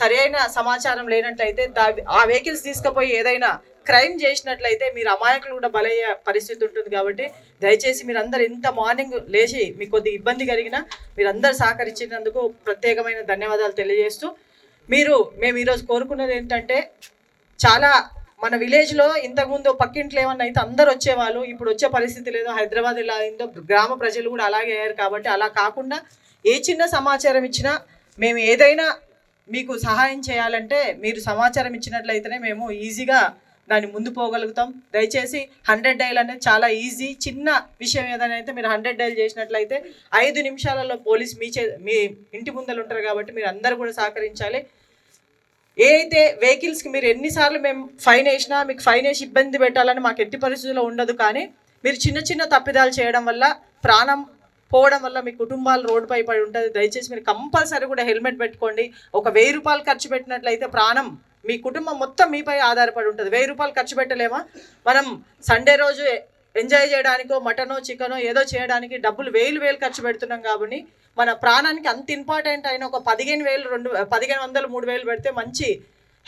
సరైన సమాచారం లేనట్లయితే దా- ఆ వెహికల్స్ తీసుకుపోయి ఏదైనా క్రైమ్ చేసినట్లయితే మీరు అమాయకులు కూడా బలయ్యే పరిస్థితి ఉంటుంది కాబట్టి దయచేసి మీరు అందరు ఇంత మార్నింగ్ లేచి మీకు కొద్ది ఇబ్బంది కలిగినా మీరందరూ సహకరించినందుకు ప్రత్యేకమైన ధన్యవాదాలు తెలియజేస్తూ మీరు మేము ఈరోజు కోరుకున్నది ఏంటంటే చాలా మన విలేజ్లో ఇంతకుముందు పక్కింట్లో ఏమన్నా అయితే అందరు వచ్చేవాళ్ళు ఇప్పుడు వచ్చే పరిస్థితి లేదో. హైదరాబాద్ ఇలా అయిందో గ్రామ ప్రజలు కూడా అలాగే అయ్యారు కాబట్టి అలా కాకుండా ఏ చిన్న సమాచారం ఇచ్చినా మేము ఏదైనా మీకు సహాయం చేయాలంటే మీరు సమాచారం ఇచ్చినట్లయితేనే మేము ఈజీగా దాన్ని ముందు పోగలుగుతాం. దయచేసి హండ్రెడ్ డైల్ అనేది చాలా ఈజీ. చిన్న విషయం ఏదైనా అయితే మీరు హండ్రెడ్ డైల్ చేసినట్లయితే ఐదు నిమిషాలలో పోలీస్ మీ చే మీ ఇంటి ముందర ఉంటారు కాబట్టి మీరు అందరూ కూడా సహకరించాలి. ఏ అయితే వెహికల్స్కి మీరు ఎన్నిసార్లు మేము ఫైన్ వేసినా మీకు ఫైన్ వేసి ఇబ్బంది పెట్టాలని మాకు ఎట్టి పరిస్థితుల్లో ఉండదు కానీ మీరు చిన్న చిన్న తప్పిదాలు చేయడం వల్ల ప్రాణం పోవడం వల్ల మీ కుటుంబాలు రోడ్డుపై పడి ఉంటుంది. దయచేసి మీరు కంపల్సరీ కూడా హెల్మెట్ పెట్టుకోండి. ఒక వెయ్యి రూపాయలు ఖర్చు పెట్టినట్లయితే ప్రాణం మీ కుటుంబం మొత్తం మీపై ఆధారపడి ఉంటుంది. వెయ్యి రూపాయలు ఖర్చు పెట్టలేమా? మనం సండే రోజు ఎంజాయ్ చేయడానికో మటనో చికెనో ఏదో చేయడానికి డబ్బులు వేలు వేలు ఖర్చు పెడుతున్నాం కాబట్టి మన ప్రాణానికి అంత ఇంపార్టెంట్ అయిన ఒక పదిహేను వేలు రెండు పదిహేను వందలు మూడు వేలు పెడితే మంచి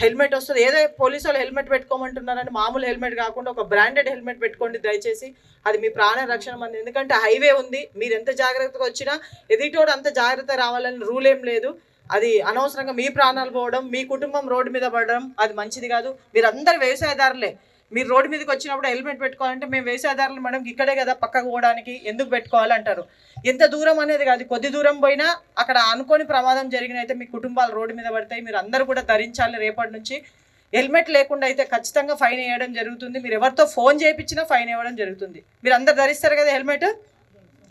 హెల్మెట్ వస్తుంది. ఏదో పోలీసు వాళ్ళు హెల్మెట్ పెట్టుకోమంటున్నారని మామూలు హెల్మెట్ కాకుండా ఒక బ్రాండెడ్ హెల్మెట్ పెట్టుకోండి దయచేసి. అది మీ ప్రాణ రక్షణ మంది. ఎందుకంటే హైవే ఉంది. మీరు ఎంత జాగ్రత్తగా వచ్చినా ఎదుటోడు అంత జాగ్రత్త రావాలని రూల్ ఏం లేదు. అది అనవసరంగా మీ ప్రాణాలు పోవడం మీ కుటుంబం రోడ్డు మీద పడడం అది మంచిది కాదు. మీరందరూ వ్యవసాయదారులే. మీరు రోడ్డు మీదకి వచ్చినప్పుడు హెల్మెట్ పెట్టుకోవాలంటే మేము వేసేదారులు మేడం ఇక్కడే కదా పక్కకు పోవడానికి ఎందుకు పెట్టుకోవాలి అంటారు. ఎంత దూరం అనేది కాదు కొద్ది దూరం పోయినా అక్కడ అనుకోని ప్రమాదం జరిగినైతే మీ కుటుంబాలు రోడ్డు మీద పడతాయి మీరు అందరూ కూడా ధరించాలి రేపటి నుంచి. హెల్మెట్ లేకుండా అయితే ఖచ్చితంగా ఫైన్ వేయడం జరుగుతుంది మీరు ఎవరితో ఫోన్ చేయించినా ఫైన్ వేయడం జరుగుతుంది. మీరు అందరు ధరిస్తారు కదా హెల్మెట్?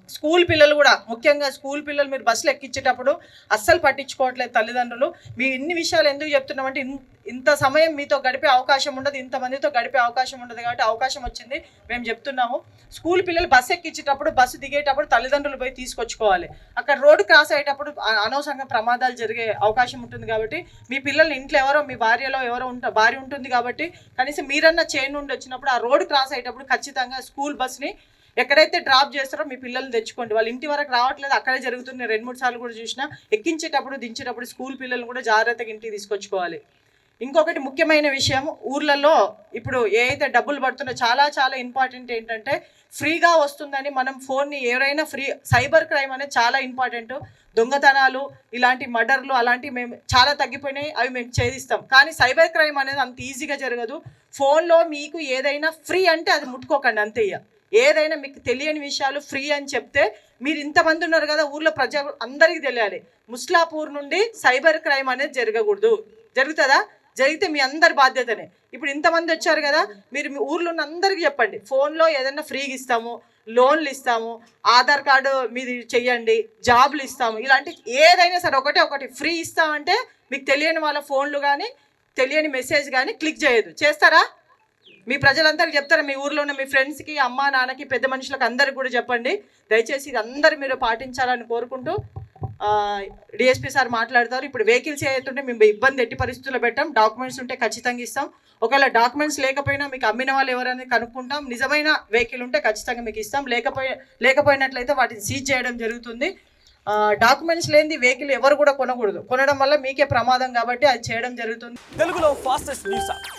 స్కూల్ పిల్లలు కూడా ముఖ్యంగా స్కూల్ పిల్లలు మీరు బస్సులు ఎక్కించేటప్పుడు అస్సలు పట్టించుకోవట్లేదు తల్లిదండ్రులు. మీ ఇన్ని విషయాలు ఎందుకు చెప్తున్నామంటే ఇన్- ఇంత సమయం మీతో గడిపే అవకాశం ఉండదు ఇంతమందితో గడిపే అవకాశం ఉండదు కాబట్టి అవకాశం వచ్చింది మేము చెప్తున్నాము. స్కూల్ పిల్లలు బస్సు ఎక్కించేటప్పుడు బస్సు దిగేటప్పుడు తల్లిదండ్రులు పోయి తీసుకొచ్చుకోవాలి. అక్కడ రోడ్డు క్రాస్ అయ్యేటప్పుడు అనవసరంగా ప్రమాదాలు జరిగే అవకాశం ఉంటుంది కాబట్టి మీ పిల్లలు ఇంట్లో ఎవరో మీ భార్యలో ఎవరో ఉంటా భార్య ఉంటుంది కాబట్టి కనీసం మీరన్నా చేను నుండి వచ్చినప్పుడు ఆ రోడ్డు క్రాస్ అయ్యేటప్పుడు ఖచ్చితంగా స్కూల్ బస్ని ఎక్కడైతే డ్రాప్ చేస్తారో మీ పిల్లల్ని తెచ్చుకోండి. వాళ్ళు ఇంటి వరకు రావట్లేదు అక్కడే జరుగుతుంది రెండు మూడు సార్లు కూడా చూసిన ఎక్కించేటప్పుడు దించేటప్పుడు స్కూల్ పిల్లల్ని కూడా జాగ్రత్తగా ఇంటికి తీసుకొచ్చుకోవాలి. ఇంకొకటి ముఖ్యమైన విషయం ఊర్లలో ఇప్పుడు ఏదైతే డబ్బులు పడుతున్నా చాలా చాలా ఇంపార్టెంట్ ఏంటంటే ఫ్రీగా వస్తుందని మనం ఫోన్ని ఎవరైనా ఫ్రీ సైబర్ క్రైమ్ అనేది చాలా ఇంపార్టెంట్. దొంగతనాలు ఇలాంటి మర్డర్లు అలాంటివి మేము చాలా తగ్గిపోయినాయి అవి మేము ఛేదిస్తాం. కానీ సైబర్ క్రైమ్ అనేది అంత ఈజీగా జరగదు. ఫోన్లో మీకు ఏదైనా ఫ్రీ అంటే అది ముట్టుకోకండి అంతే ఇక ఏదైనా మీకు తెలియని విషయాలు ఫ్రీ అని చెప్తే మీరు ఇంతమంది ఉన్నారు కదా ఊర్లో ప్రజా అందరికీ తెలియాలి. ముస్లాపూర్ నుండి సైబర్ క్రైమ్ అనేది జరగకూడదు. జరుగుతుందా? జరిగితే మీ అందరి బాధ్యతనే. ఇప్పుడు ఇంతమంది వచ్చారు కదా మీరు మీ ఊర్లో ఉన్న అందరికీ చెప్పండి. ఫోన్లో ఏదైనా ఫ్రీగా ఇస్తాము లోన్లు ఇస్తాము ఆధార్ కార్డు మీది చెయ్యండి జాబ్లు ఇస్తాము. ఇలాంటి ఏదైనా సరే ఒకటే ఒకటి ఫ్రీ ఇస్తామంటే మీకు తెలియని వాళ్ళ ఫోన్లు కానీ తెలియని మెసేజ్ కానీ క్లిక్ చేయదు చేస్తారా? మీ ప్రజలందరికీ చెప్తారు మీ ఊర్లో ఉన్న మీ ఫ్రెండ్స్కి అమ్మ నాన్నకి పెద్ద మనుషులకు అందరికి కూడా చెప్పండి. దయచేసి ఇది అందరు మీరు పాటించాలని కోరుకుంటూ డిఎస్పీ సార్ మాట్లాడతారు. ఇప్పుడు వెహికల్స్ ఏదైతుంటే మేము ఇబ్బంది ఎట్టి పరిస్థితుల్లో పెట్టాం. డాక్యుమెంట్స్ ఉంటే ఖచ్చితంగా ఇస్తాం. ఒకవేళ డాక్యుమెంట్స్ లేకపోయినా మీకు అమ్మిన వాళ్ళు ఎవరైనా కనుక్కుంటాం. నిజమైన వెహికల్ ఉంటే ఖచ్చితంగా మీకు ఇస్తాం. లేకపోయి లేకపోయినట్లయితే వాటిని సీజ్ చేయడం జరుగుతుంది. డాక్యుమెంట్స్ లేనిది వెహికల్ ఎవరు కూడా కొనకూడదు. కొనడం వల్ల మీకే ప్రమాదం కాబట్టి అది చేయడం జరుగుతుంది. తెలుగులో ఫాస్టెస్ట్ న్యూస్